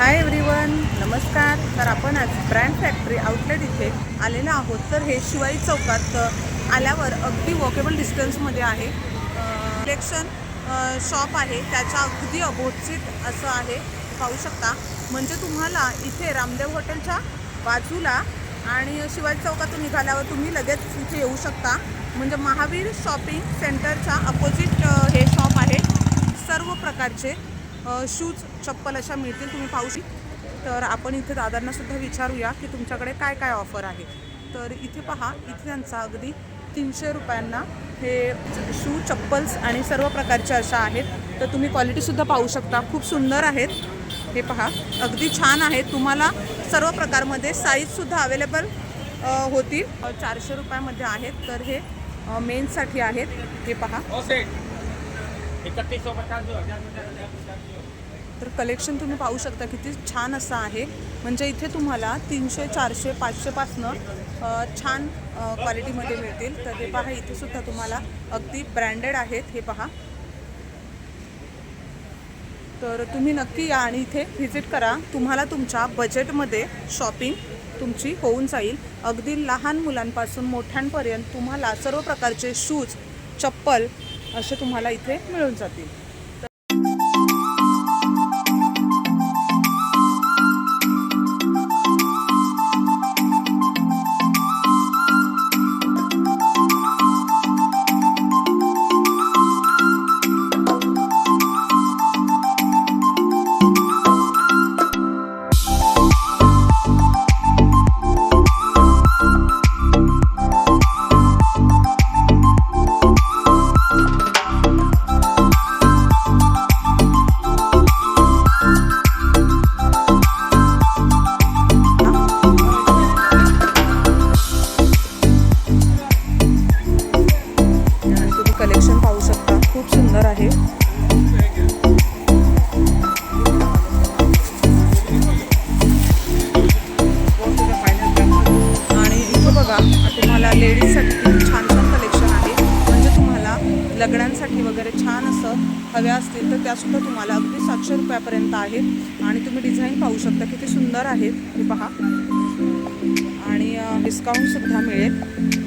Hi everyone नमस्कार. तर आपण आज ब्रँड फॅक्टरी आउटलेट इथे आलेलो आहोत. तर हे शिवाई चौकात आल्यावर अगदी वॉकेबल डिस्टन्समध्ये आहे. कलेक्शन शॉप आहे. त्याच्या अगदी अबोचित असं आहे. पाहू शकता. म्हणजे तुम्हाला इथे रामदेव हॉटेलच्या बाजूला आणि शिवाजी चौकातून निघाल्यावर तुम्ही लगेच इथे येऊ शकता. म्हणजे महावीर शॉपिंग सेंटरच्या अपोजिट हे शॉप आहे. सर्व प्रकारचे. शूज चप्पल अशा मिळतील तुम्ही पाहू शकता तर आपण इथे दादांना सुद्धा विचारूया की तुमच्याकडे काय काय ऑफर आहे. तर इथे पहा इथे त्यांचा अगदी तीनशे रुपयांना हे शू चप्पल्स आणि सर्व प्रकारच्या अशा आहेत. तर तुम्ही क्वालिटीसुद्धा पाहू शकता. खूप सुंदर आहेत. हे पहा अगदी छान आहेत. तुम्हाला सर्व प्रकारमध्ये साईजसुद्धा अवेलेबल होतील. चारशे रुपयामध्ये आहेत. तर हे मेन्ससाठी आहेत. हे पहा. तर कलेक्शन तुम्ही पाहू शकता किती छान असं आहे. म्हणजे इथे तुम्हाला तीनशे चारशे पाचशेपासनं छान क्वालिटीमध्ये मिळतील. तर हे पहा इथे सुद्धा तुम्हाला अगदी ब्रँडेड आहेत हे पहा. तर तुम्ही नक्की या आणि इथे व्हिजिट करा. तुम्हाला तुमच्या बजेटमध्ये शॉपिंग तुमची होऊन जाईल. अगदी लहान मुलांपासून मोठ्यांपर्यंत तुम्हाला सर्व प्रकारचे शूज चप्पल असे तुम्हाला इथे मिळून जातील. वगैरे छान असं हव्या असतील तर त्यासुद्धा तुम्हाला अगदी सातशे रुपयापर्यंत आहेत. आणि तुम्ही डिझाईन पाहू शकता किती सुंदर आहेत. हे पहा. आणि डिस्काउंटसुद्धा मिळेल.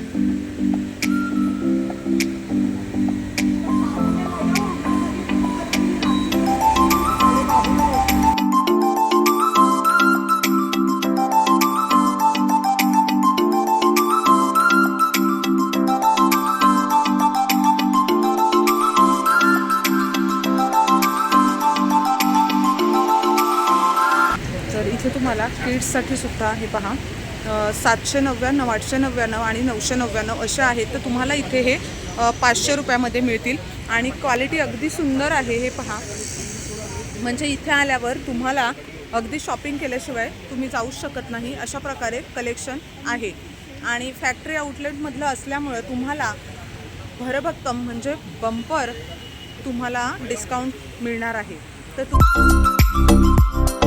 साठी सुद्धा हे पहा. सातशे नव्याण्णव आठशे नव्याण्णव आणि नऊशे नव्याण्णव असे आहेत. तर तुम्हाला इथे हे पाचशे रुपयामध्ये मिळतील. आणि क्वालिटी अगदी सुंदर आहे हे पहा. म्हणजे इथे आल्यावर तुम्हाला अगदी शॉपिंग केल्याशिवाय तुम्ही जाऊच शकत नाही. अशा प्रकारे कलेक्शन आहे. आणि फॅक्टरी आउटलेटमधलं असल्यामुळं तुम्हाला भरभक्कम म्हणजे बंपर तुम्हाला डिस्काउंट मिळणार आहे. तर तुम्ही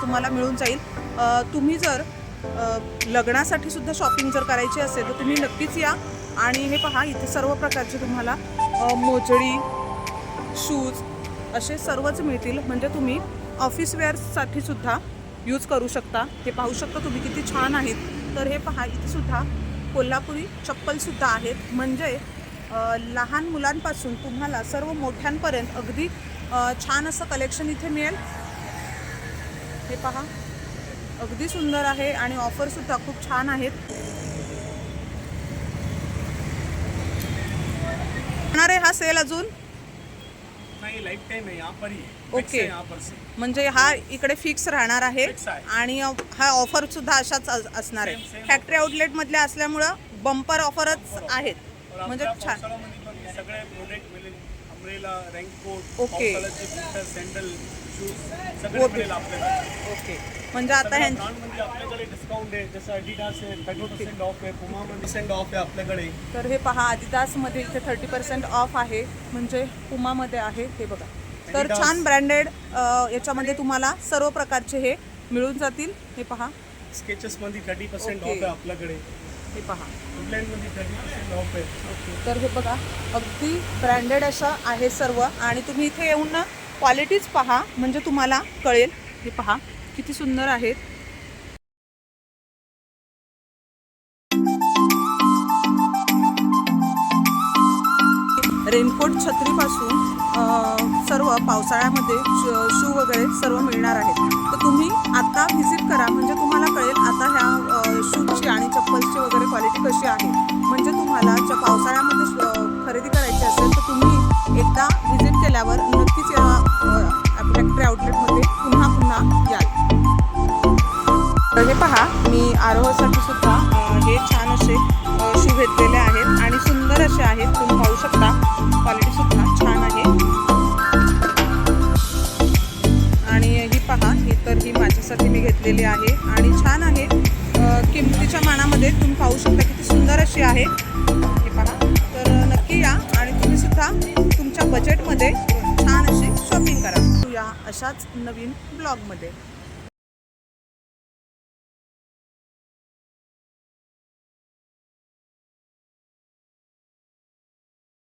तुम्हाला मिळून जाईल. तुम्ही जर लग्नासाठी सुद्धा शॉपिंग जर करायची असेल तर तुम्ही नक्कीच या. आणि हे पहा इथे सर्व प्रकारचे तुम्हाला मोजडी शूज असे सर्वच मिळतील. म्हणजे तुम्ही ऑफिस वेअर्ससाठी सुद्धा यूज करू शकता. हे पाहू शकता तुम्ही किती छान आहेत. तर हे पहा इथे सुद्धा कोल्हापुरी चप्पलसुद्धा आहेत. म्हणजे लहान मुलांपासून तुम्हाला सर्व मोठ्यांपर्यंत अगदी छान असं कलेक्शन इथे मिळेल. हे पहा. अगदी सुंदर आहे आणि ऑफर सुद्धा खूप छान आहेत. होणार आहे हा सेल अजून? नहीं लाइफ टाइम यहाँ पर ओके. म्हणजे हा इकडे फिक्स राहणार आहे. आणि हा ऑफर सुद्धा अशाच अस- असणार आहे. फॅक्टरी आउटलेट मधल्या असल्यामुळं बंपर ऑफरच आहेत. म्हणजे छान. ओके. सगळे ओके. म्हणजे आता म्हणजे आपल्याकडे डिस्काउंट आहे. जसं अडिडास आहे थर्टी पर्सेंट ऑफ आहे पुमामध्ये पर्सेंट ऑफ आहे आपल्याकडे. तर हे पहा आदिदासमध्ये इथे थर्टी पर्सेंट ऑफ आहे. म्हणजे पुमामध्ये आहे हे बघा. तर. छान ब्रँडेड याच्यामध्ये तुम्हाला सर्व प्रकारचे हे मिळून जातील. हे पहा. स्केचेसमध्ये थर्टी पर्सेंट. ऑफ आहे आपल्याकडे. हे पहा. ओके. तर हे बघा अगदी ब्रँडेड असं आहे सर्व. आणि तुम्ही इथे येऊन ना क्वालिटीच पहा म्हणजे तुम्हाला कळेल. हे पहा किती सुंदर आहेत. रेनकोट छत्रीपासून सर्व पावसाळ्यामध्ये शू वगैरे सर्व मिळणार आहेत. तर तुम्ही आता व्हिजिट करा म्हणजे तुम्हाला कळेल आता ह्या शूजची आणि चप्पलची वगैरे क्वालिटी कशी आहे. म्हणजे तुम्हाला ज्या पावसाळ्यामध्ये पहा मी आरोहासाठी सुद्धा हे छान असे शू घेतलेले आहेत आणि सुंदर असे आहेत. तुम्ही पाहू शकता क्वालिटी सुद्धा छान आहे. आणि ही पहा ही तर ही माझ्यासाठी मी घेतलेली आहे आणि छान आहे. किमतीच्या मानामध्ये तुम्ही पाहू शकता किती सुंदर अशी आहे. हे पहा तर नक्की या आणि तुम्ही सुद्धा तुमच्या बजेटमध्ये छान अशी शॉपिंग करा. या अशाच नवीन ब्लॉगमध्ये